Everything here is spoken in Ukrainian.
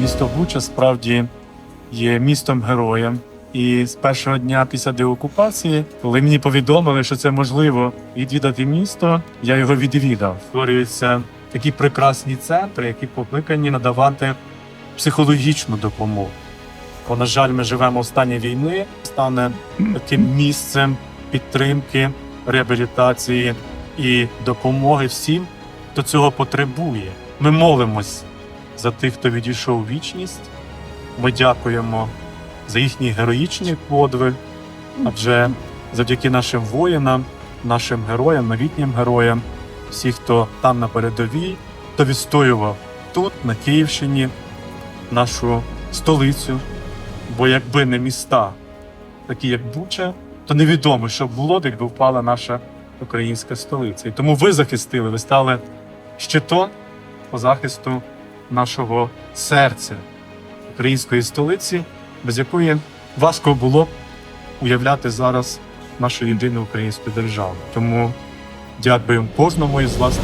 Місто Буча справді є містом героєм. І з першого дня після деокупації, коли мені повідомили, що це можливо відвідати місто, я його відвідав. Створюються такі прекрасні центри, які покликані надавати психологічну допомогу. Бо, на жаль, ми живемо в стані війни, стане таким місцем підтримки, реабілітації і допомоги всім, хто цього потребує. Ми молимось за тих, хто відійшов вічність. Ми дякуємо за їхній героїчний подвиг, адже завдяки нашим воїнам, нашим героям, новітнім героям, всі, хто там на передовій, хто відстоював тут, на Київщині, нашу столицю. Бо якби не міста, такі як Буча, то невідомо, що було, якби впала наша українська столиця. І тому ви захистили, ви стали щитом по захисту нашого серця, української столиці, без якої важко було б уявляти зараз нашу єдину українську державу. Тому дякую кожному із вас